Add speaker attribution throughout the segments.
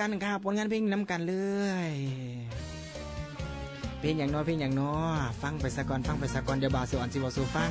Speaker 1: การข่าวผลงานเพลงน้ำกันเลยเพลงอย่างน้อยเพลงอย่างน้อฟังไปสะก่อนฟังไปสะก่อนเดี๋ยวบ่าวสิอ่อนสิบ่สู่ฟัง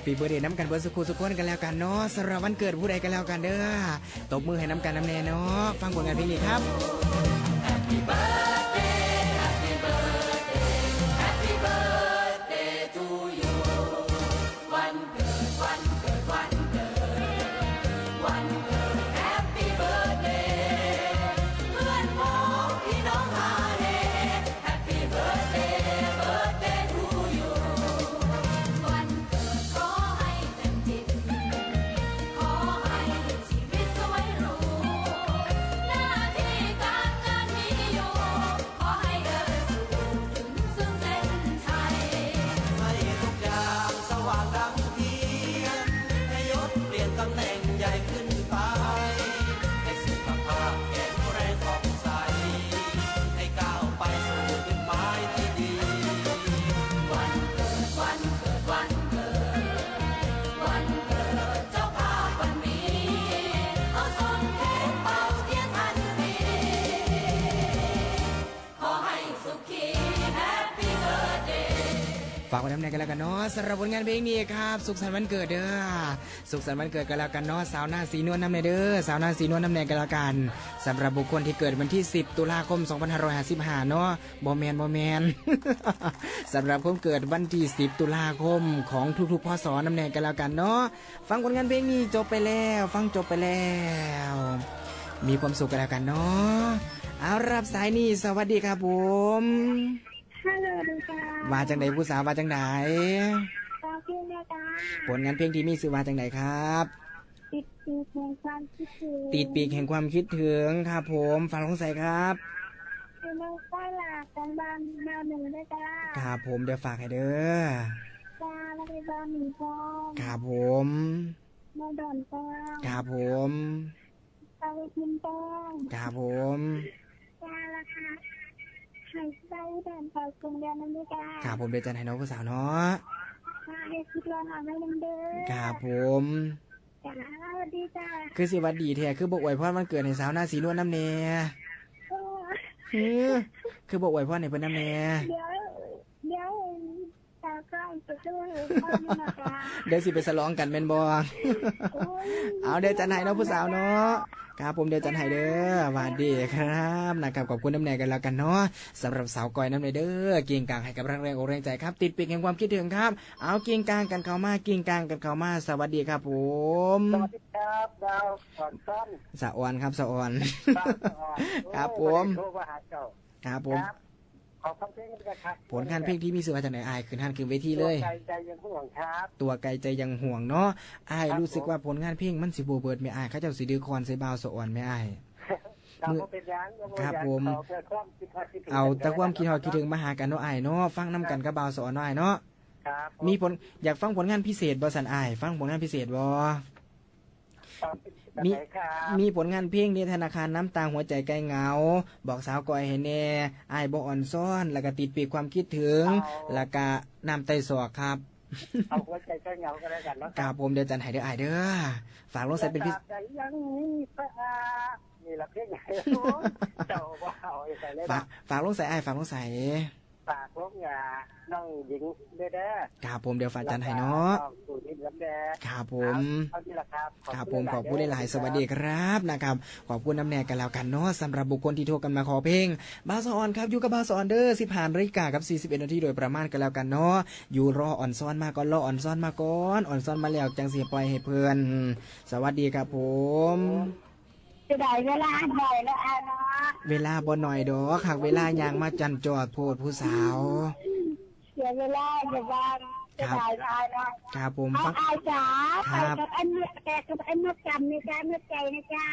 Speaker 2: ปปี้
Speaker 3: เบ
Speaker 1: อร์เดย์น้ำกันเบอร์สุขุสุขคนกันแล้วกันเนาะสำหรับวันเกิดผู้ใดกันแล้วกันเด้อตบมือให้น้ำกันน้ำแน่เนาะฟังผลงานเพลงนี้ครับ
Speaker 3: Happy birthday น้ำ
Speaker 2: แน่กั
Speaker 3: น
Speaker 1: แล้วกันเนาะสำหรับผลงานเพลงนี้ครับ สุขสันต์วันเกิดเด้อสุขสันต์วันเกิดกันแล้วกันเนาะสาวหน้าสีนวลน้ำแน่เด้อสาวหน้าสีนวลน้ำแน่กันแล้วกันสำหรับบุคคลที่เกิดวันที่ 10 ตุลาคม 2555เนาะบอแมนบอแมนสำหรับคนเกิดวันที่ 10 ตุลาคมของทุกๆพศน้ำแน่กันแล้วกันเนาะฟังผลงานเพลงนี้จบไปแล้ว ฟังจบไปแล้ว มีความสุขกันแล้วกันเนาะเอารับสายนี่สวัสดีครับผม
Speaker 4: ฮัลโหลดูจ้า
Speaker 1: ว่าจังใดผู้สาวว่าจังใด
Speaker 4: ตาพี่เมตา
Speaker 1: ผลงานเพลงที่มีชื่อว่าจังใดครับ
Speaker 4: ติดปีแห่งความคิดถึง
Speaker 1: ติดปีกแห่งความคิดถึงครับผมฟังลงใส่ครับ
Speaker 4: เป็นน้องฝ้ายหลากกันบ้านแมวหนึ่งด้วยจ้า
Speaker 1: ครับผมเดี๋ยวฝากให้เด้อ
Speaker 4: จ้าแล้วก็บ้านหมีทอง
Speaker 1: ครับผม
Speaker 4: แม่ดอนแป้ง
Speaker 1: ครับผม
Speaker 4: ตาวิทิมแป้ง
Speaker 1: ครับผม
Speaker 4: จ้าละค่ะ ให้ใจเดินไปกรุงเรียนนั่นด้วยจ้า
Speaker 1: ครับผมเดี๋ยวจะให้น้องผู้สาวเนาะ
Speaker 4: มาให้คิดร้อนเอาไม่ลงเด้อ
Speaker 1: ครับผม
Speaker 4: จ้าสวัสดีจ้า
Speaker 1: คือสิหวัดดีแท้คือบอกอวยพรวันเกิดในสาวหน้าสีนวลน้ำเนย
Speaker 4: โอ้
Speaker 1: ฮือคือบอกอวยพรในเพิ่นน้ำเนย
Speaker 4: เดี๋ยวเดี๋ยวตาก ล้องจะช่วยพ่อนี่นะจ้า
Speaker 1: เดี๋ยวสิไปสลองกันเป็นบ่
Speaker 4: โอ้ย
Speaker 1: เอาเดี๋ยวจันให้เนาะผู้สาวเนาะครับผมเดี๋ยวจันให้เด้อหวานดีครับนะครับขอบคุณน้ำแนกันแล้วกันเนาะสำหรับสาวก้อยน้ำแนเด้อเกียงกลางให้กับแรงแรงอกแรงใจครับ ติดปีกแห่งความคิดถึงครับ เอาเกียงกลางกันเข้ามาเกียงกลางกันเข้ามาสวัสดีครับผม
Speaker 5: สวัสดีครับดาวขอนสั้น
Speaker 1: สะออนครับสะออน
Speaker 5: บ้านสะอ่อน
Speaker 1: ครับผม
Speaker 5: โทรมาหาเจ้า
Speaker 1: ครับผม
Speaker 5: ครับ ขอฟังเพลงกันครับ
Speaker 1: ผลงานเพลงที่มีสื่อมาจากไหนอายคือท่านคือเวทีเลย
Speaker 5: ใจใจยังห่วงครับ
Speaker 1: ตัวไกลใจยังห่วงเนาะอายรู้สึกว่าผลงานเพลงมันสิบเบิดไม่อายเขาเจ้าสิดือคอนใส่บาวสะออนไม่อาย
Speaker 5: เราก็เป็นยังก็
Speaker 1: ครับ
Speaker 5: ยัง
Speaker 1: ผม
Speaker 5: เอาแต่ความคิดฮอดคิดถึง
Speaker 1: เอาแต่ความคิดฮอดคิดถึงมาหากันเนาะอายเนาะฟังน้กันกับบาวสะออนเนาะอายเนาะ
Speaker 5: ครับ
Speaker 1: มีผลอยากฟังผลงานพิเศษบ่สันอายฟังผลงานพิเศษบ่มี
Speaker 5: มีครับ
Speaker 1: มีผลงานเพลงในธนาคารน้ำตาหัวใจไกลเหงา บอกสาวก้อยให้แน่อายบ่อ่อนซ้อน แล้วก็ติดปีกความคิดถึง แล้วก็น้ำไตศอกครับ
Speaker 5: เอาหัวใจใจเหงาก็แล้วกันเนาะ
Speaker 1: ครับผมเดี๋ยวจันให้เด้อไอายเด้อฝากลงใส่เป็นพิ
Speaker 5: ตราบใดยังมีพระอานี่ละเพียงไงเจ้าบ่เอาไอ้ใส่เลย
Speaker 1: ฝาก
Speaker 5: นะ
Speaker 1: ฝากลงใส่ไอายฝากลงใส่
Speaker 5: ฝากลูกยาน้องหญิงด้วยเด้อ
Speaker 1: ครับผมเดี๋ยวฝากจันให้เนาะ
Speaker 5: น้องสุนิทลำแดง
Speaker 1: ครับผม
Speaker 5: เอาที่ละครับ
Speaker 1: ครับผมขอบคุณหลายๆสวัสดีครับนะครับขอบคุณน้ำแน่กันแล้วกันเนาะสำหรับบุคคลที่โทรกันมาขอเพลงบาสออนครับอยู่กับบาสออนเด้อสิผ่านนาฬิกากับ 41 นาทีโดยประมาณกันแล้วกันเนาะอยู่รออ่อนซ้อนมาก่อนรออ่อนซ้อนมาก่อนอ่อนซ้อนมาแล้วจังเสียปล่อยให้เพื่อนสวัสดีครับผม
Speaker 4: จะได้เวลาหน่อยแล้วอาเนาะ
Speaker 1: เวลาบ่หน่อยดอกหากเวลายางมาจันจอดโพดผู้สาว
Speaker 4: เสียเวลาจะวางจะได้อาเนาะ
Speaker 1: ครับผม
Speaker 4: เอา
Speaker 1: ฟัง
Speaker 4: อาจ๋า
Speaker 1: ค
Speaker 4: ไป
Speaker 1: รับ
Speaker 4: กับอันเนี้ยแต่กับอันเมื่อจำนะจ๊ะเมื่อใจนะจ๊ะ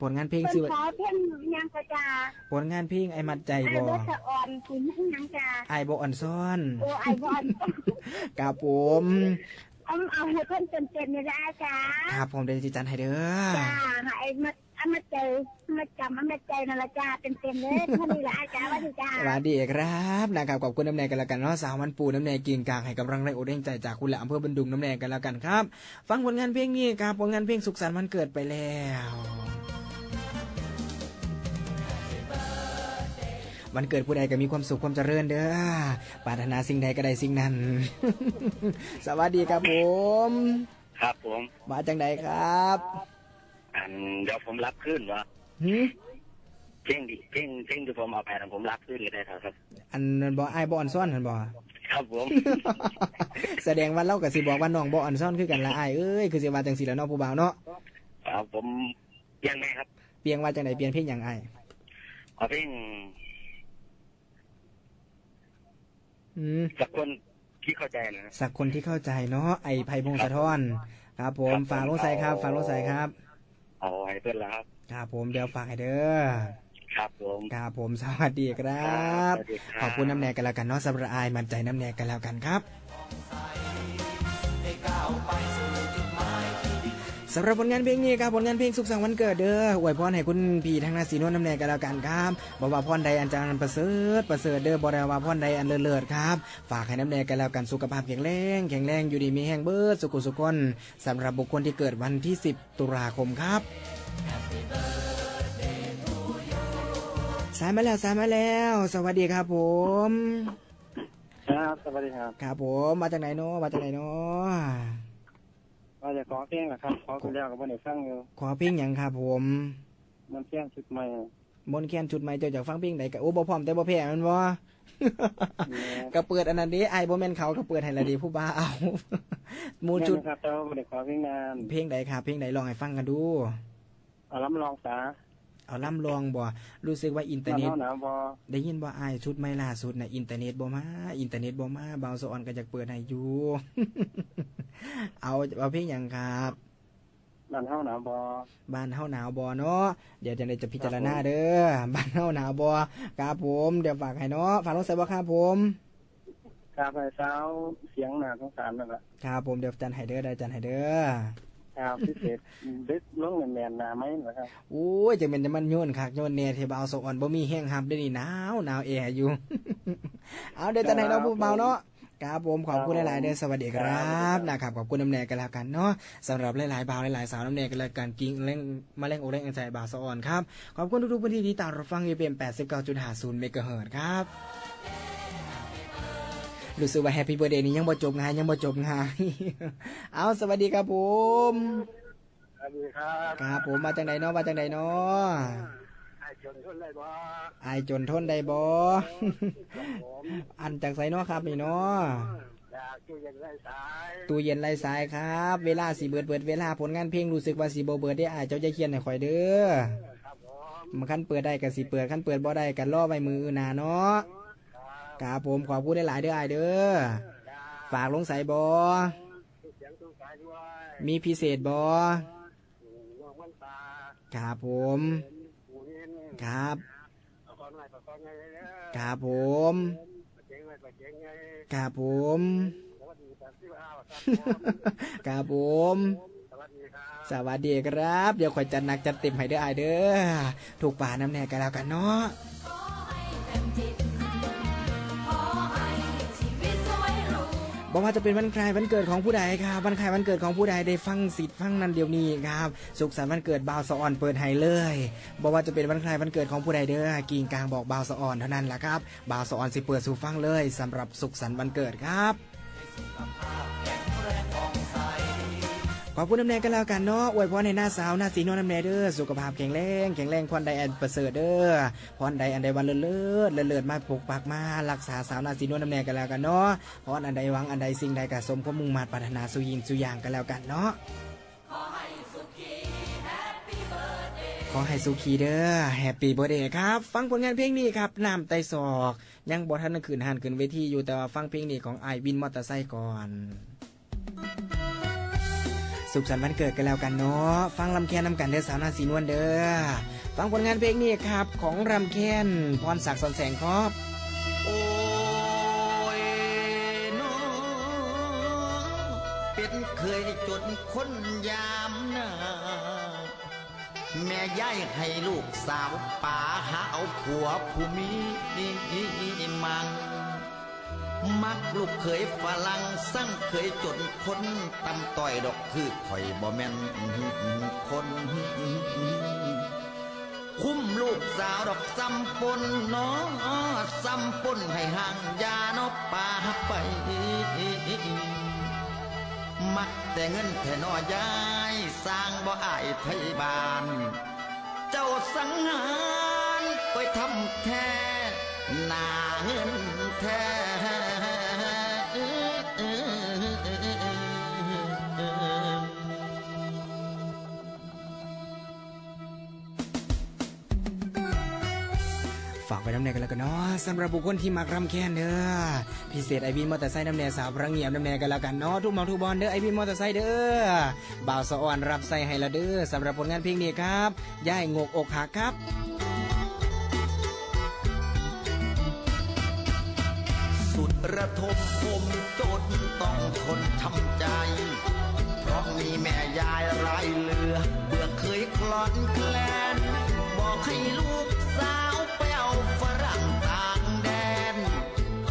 Speaker 1: ผลงานเพลง
Speaker 4: เพิ่น
Speaker 1: ชื่อ
Speaker 4: ขอเพ่งยังก็จ้า
Speaker 1: ผลงานเพลงไอ้มัดใจ
Speaker 4: ไอ้
Speaker 1: บ่
Speaker 4: รถสะอ่อนถึงยังจ้า
Speaker 1: ไอ้บ่อ่อนซ้อน
Speaker 4: โอ้ไอ้บอล
Speaker 1: ครับผม
Speaker 4: เอาเอาให้เพิ่นเต็มๆเลยนะอาจ๋า
Speaker 1: ครับผมเดี๋ยวจิจันให้เด้อ
Speaker 4: จ้าให้มาเอามาเจอมาจำเอามาใจนั่นละจ้าเต็มๆเลยเท่านี้ละอาจ๋าว่าดีจ้า
Speaker 1: สวัสดีครับนะครับขอบคุณน้ำแนงกันแล้วกันเนาะสาวมันปูน้ำแนงกินกลางให้กำลังแรงอกแรงใจจากคุณและอำเภอบันดุงน้ำแนงกันแล้วกันครับ ฟังผลงานเพลงนี้ครับผลงานเพลงสุขสันต์วันเกิดไปแล้ววันเกิดผู้ใดก็มีความสุขความเจริญเด้อปรารถนาสิ่งใดก็ได้สิ่งนั้น สวัสดีครับผม
Speaker 6: ครับผม
Speaker 1: มาจังใดครับ
Speaker 6: อั นเดี๋ยวผมรับขึ้นวะ
Speaker 1: หึ
Speaker 6: เพ่งดิเพ่งเพ่งที่ผมเอาไปนะผมรับขึ้นก็ได้ครับ
Speaker 1: อันนั้นบ่ไอ้ายบ่อ่อนซ่อนหันบ่
Speaker 6: ครับผม
Speaker 1: แสดงว่าเล่ากับสิบอกว่าน้องบ่อ่อนซ่อนคือกันละไอ้ายเอ้ยคือสิว่าจังสิแล้วเนาะผู้บ่าวเนาะ
Speaker 6: เอาผมยังไงครับ
Speaker 1: เปลียงว่าจังไดเปลี่ยนเพลงหยังไอ้าย
Speaker 6: เอาเพ่ง
Speaker 1: อืม
Speaker 6: สักคนที่เข้าใจนะ
Speaker 1: สักคนที่เข้าใจเนาะไอ้ไผ่พงศธรครับผมฝากลงใส่ครับฝากลงใส่ครับ
Speaker 6: เอาให้เพื่อนแล้วครับ
Speaker 1: ครับผมเดี๋ยวฝากให้เด้อ
Speaker 6: ครับผม
Speaker 1: ครับผมสวัสดีครับ
Speaker 6: สวัสดีครับ
Speaker 1: ขอบคุณน้ำแนกกันแล้วกันเนาะสำหรับอายมั่นใจน้ำแนกกันแล้วกันครับำหรับผลงานเพลงนี้ครับผลงานเพลงสุขสันต์วันเกิดเด้ออวยพรให้คุณพี่ทางนาสีนวลน้ำแนกกันแล้วกันครับบอกว่าพรใดอันจารย์ประเสริฐประเสริฐเด้อบอกได้ว่าพรใดอันเลิศๆครับฝากให้น้ำแนกกันแล้วกันสุขภาพแข็งแรงแข็งแรงอยู่ดีมีแห้งเบิดสุขุสุขคนสำหรับบุคคลที่เกิดวันที่ 10 ตุลาคมครับสายมาแล้วสายมาแล้ว สวัสดีครับผม
Speaker 5: ครับสวัสดีครับ
Speaker 1: ครับผมมาจากไหนเนาะมาจากไหนเนาะ
Speaker 5: ว่าจะขอเพลงเหรอครับ ขอคุณแล้วกับวันไหนฟังอยู่
Speaker 1: ขอเพลงหยังครับผม
Speaker 5: มันเพลงชุดใหม่
Speaker 1: บนแคนชุดใหม่เจ้าจากฟังเพลงไหนกับโอ้บ่พร้อมแต่บ่แพ้มันบ่ก็เปิดอันนั้นดิไอ้บ่แม่นเขาก็เปิดให้ละดีผู้บ้าเอาหมูชุด
Speaker 5: ครับแต่ว่าวันไหนขอเพลงนาน
Speaker 1: เพลงใดครับเพลงใดลองให้ฟังกันดู
Speaker 5: เอาล้ำลองสา
Speaker 1: เอาล่ำลองบ่รู้สึกว่าอินเทอร์เน็ต
Speaker 5: หนาวหนาวพอ
Speaker 1: ได้ยินว่าไอ้ายชุดใหม่ล่าสุดน่ะอินเทอร์เน็ตบ่มาอินเทอร์เน็ตบ่มาเบาสะออนก็อยากเปิดให้อยู่เอาเอาเพลงหยังครับ
Speaker 5: นั่นเท่าหนาวพอ
Speaker 1: บ้านเฮาหนาวบ่เนาะเดี๋ยวจะได้จะพิจารณาเด้อบ้านเฮาหนาวบ่ครับผมเดี๋ยวฝากให้เนาะฝากลงใส่บ่ครับผม
Speaker 5: ครับไอ้เช้าเสียงหนาสงสารนั่นแหละ
Speaker 1: ครับผมเดี๋ยวจันให้เด้อได้จันให้เด้อ
Speaker 5: ครับพิเศษดึกลงแมนๆหนาไหมเหรอครับ
Speaker 1: โอ้ยจะเป็นจะมันโยนคักโยนเนเทบเอาสอ่อนบ่มีแห้งครับเด้อนี่หนาวหนาวแอร์อยู่ เอาเดี๋ยวจันให้เราผู้เบาเนาะครับผมขอบคุณหลายๆเด้อสวัสดีครับนะครับขอบคุณน้ำแนกกันแล้วกันเนาะสำหรับหลายๆบ่าวหลายๆสาวน้ำแนกกันแล้วกันกิ้งเล่งมาเล่งโอเล่งอันใจบ่าวสะอ่อนครับขอบคุณทุกๆพื้นที่ที่ตามรับฟังอยู่เป็น89.50เมกะเฮิรตซ์ครับ รู้สึกว่าแฮปปี้เบ t ร์ a เดย์นี้ยังบ่จบงานยังบ่จบงานเอาสวัสดีครับผม
Speaker 5: สวัสดีครับ
Speaker 1: ครับผมมาจากไหนเนาะมาจากไหนเนาะ
Speaker 5: ไอ้จนทุนเลยบ่
Speaker 1: อายจนทนได้บ่อันจากไสเนาะครับนี่เนาะ
Speaker 5: อยากอยู่อย่างไรสาย
Speaker 1: ตู้เย็นไรสายครับ เวลาสิเบิดเบิดเวลาผลงานเพลงรู้สึกว่าสิบ่เบิดได้อายเจ้าจะเขียนให้ข่อยเด้อ
Speaker 5: ครับผม
Speaker 1: มันคันเปิดได้ก็สิเปิดคันเปิดบ่ได้ก็รอไว้มืออื่นหน้าเนาะ ครับผมขอพูดได้หลายเด้ออเด้อฝากลงใส่บ่
Speaker 5: เสียงตู้สายด้วย
Speaker 1: มีพิเศษบ่
Speaker 5: วงวันตา
Speaker 1: ครับผมครับ
Speaker 5: ครั
Speaker 1: บผมครับผม
Speaker 5: ครับ
Speaker 1: ผม
Speaker 5: สวัสดีครับ
Speaker 1: เดี๋ยวข่อยจัดหนักจัดเต็มให้เด้ออเด้อ ถูกป่าน้ำแน่กันแล้วกันเนาะ บอกว่าจะเป็นวันคล้ายวันเกิดของผู้ใดครับวันคล้ายวันเกิดของผู้ใดได้ฟังสิทธิ์ฟังนั้นเดี๋ยวนี้ครับสุขสันต์วันเกิดบ่าวสะออนเปิดให้เลยบอกว่าจะเป็นวันคล้ายวันเกิดของผู้ใดเด้อกิ่งกลางบอกบ่าวสะออนเท่านั้นแหละครับบ่าวสะออนสิเปิดสู่ฟังเลยสำหรับสุขสันต์วันเกิดครับ ขอบคุณน้ำแนงกันแล้วกันเนาะอวยพรให้หน้าสาวหน้าสีนวลน้ำแนงเด้อสุขภาพแข็งแรงแข็งแรงพรใดอันประเสริฐเด้อพรใดอันใดวันเลิศเลิศเลิศมาปกปักมารักษาสาวหน้าสีนวลน้ำแนงกันแล้วกันเนาะพรอันใดหวังอันใดสิ่งใดกระสมความมุ่งมา่ปรารถนาสุยินสุยางกันแล้วกันเนาะขอให้สุขีเด้อแฮปปี้เบ t ร์ a เดย์ครับ ฟังผลงานเพลงนี้ครับน้ำไตศอก ยังบอทันขืนหันขืนเวทีอยู่แต่ว่าฟังเพลงนี้ของไอวินมอเตอร์ไซค์ก่อน สุขสันต์วันเกิดกันแล้วกันเนาะฟังลำแคนนำกันเด้อสาวนาสีนวลเด้อฟังผลงานเพลงนี้ครับ ของรำแคนพรศักดิ์สอนแสงครับ
Speaker 2: โอ้ยนอเป็นเคยจนคนยามหนาแม่ย้ายให้ลูกสาวป่าหาเอาผัวผู้มีมัง มักลูกเคยฝรั่งสั่งเคยจนคนตำต้อยดอกคือข่อยบ่แม่นคน คุ้มลูกสาวดอกซ้ำปนเน้อซ้ำปนให้ห่างยานกป่าไป มักแต่เงินแค่นอยายสร้างบ่อายไทยบาน เจ้าสังหารไปทำแท้หนาเงินแท้
Speaker 1: ฝากไปน้ำแนงกันแล้วกันเนาะสำหรับบุคคลที่มักรำแค้นเด้อพิเศษไอวินมอเตอร์ไซค์น้ำแนงสาวพระเงียบน้ำแนงกันแล้วกันเนาะทุกมองทุกบอลเด้อไอวินมอเตอร์ไซค์เด้อบ่าวสะอ่อนรับใส่ให้ละเด้อสำหรับผลงานเพลงนี้ครับย่ายงกอกหักครับ
Speaker 2: สุดระทมผมจนต้องทนทำใจ เพราะมีแม่ยายไรเหลือเบื่อเคยคลอนแคลนบอกให้ลูก สาวไปเอาฝรั่งต่างแดน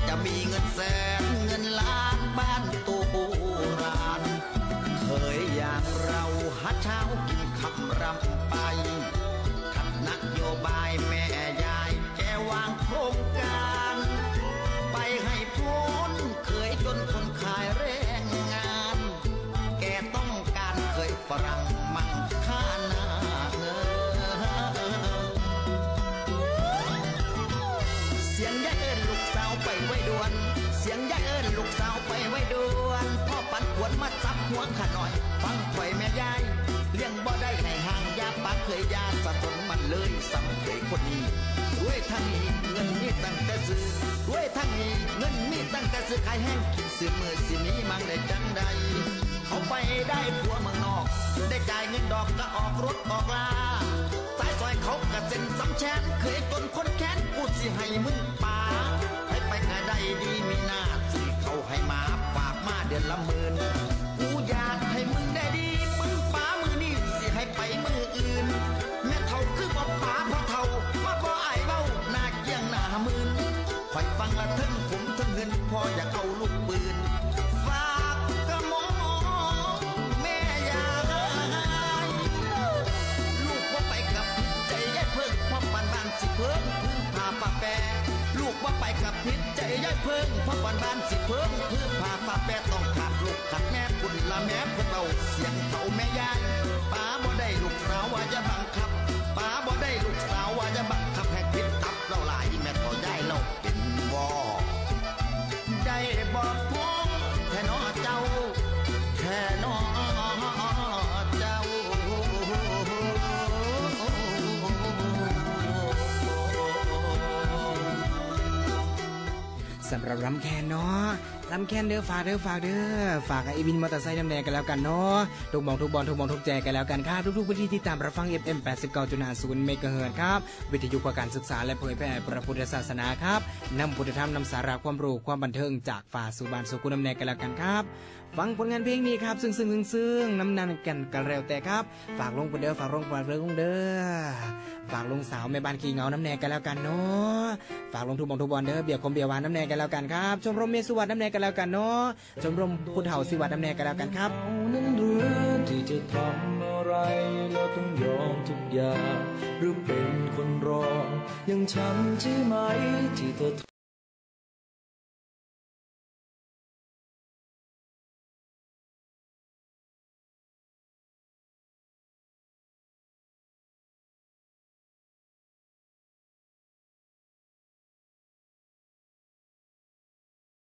Speaker 2: จะมีเงินแสนเงินล้านบ้านตูราณ เคยอย่างเราหาเช้ากินคำรำไปขัดนักโยบายแม หัวขาหน่อย ฟังข่อยแม่ยายเลี้ยงบ่ได้ให้ห่างยาปากเคยยาสะสนมันเลยสังเคยคนนี้ด้วยทางนี้เงินมีตั้งแต่ซื้อด้วยทางนี้เงินมีตั้งแต่ซื้อขายแห้งกินซื้อมือสิมีมังได้จังใดเขาไปได้ผัวเมืองนอก ได้จ่ายเงินดอกก็ออกรถออกลาสายซอยเขากระเซ็นสำแชนเคยจนคนแค้นกูดสิให้มึงปาให้ไปก็ได้ดีมีหน้าสิเขาให้มาฝากมาเดือนละหมื่น แม่เพื่อเบาเสียงเท่าแม่ยายป้าบ่ได้ลูกสาวว่าจะบังคับป้าบ่ได้ลูกสาวว่าจะบังคับให้พิษตับเราหลายแม่ต่อยายเราเป็นวอได้บอกพงแค่นอเจ้าแค่นอเจ้า
Speaker 1: สำหรับรำแคนเนาะ ลำแคนเด้อฝากเด้อฝากเด้อฝากไอวินมอเตอร์ไซค์น้ำแดงกันแล้วกันเนาะทุกมองทุกบอลทุกมองทุกแจกันแล้วกันครับทุกๆพื้นที่ที่ตามรับฟัง FM 89.50เมกะเฮิร์ครับวิทยุเพื่อการศึกษาและเผยแพร่พระพุทธศาสนาครับนำพุทธธรรมนำสาระความรู้ความบันเทิงจากฝ่าสู่บานสู่คุณน้ำแดงกันแล้วกันครับฟังผลงานเพลงนี้ครับ ซึ่งซึ่งซึ่งซึ่งน้ำนันกันกันเร็วแต่ครับ ฝากลงคนเด้อฝากลงฝากเรื่องเด้อฝากลงสาวแม่บ้านขี้เงาน้ำแนกันแล้วกันเนาะฝากลงทุบองทุบอลเด้อเบียร์คมเบียร์หวานน้ำแนกันแล้วกันครับชมรมเมสุวัตน้ำแนกันแล้วกันเนาะชมรมพุทธเถาสิวัตน้ำแนกันแล้วกันครับ
Speaker 7: นั้นหรือที่จะทำอะไรแล้วต้องยอมทุกอย่างหรือเป็นคนรออย่างฉันใช่ไหมที่เธอ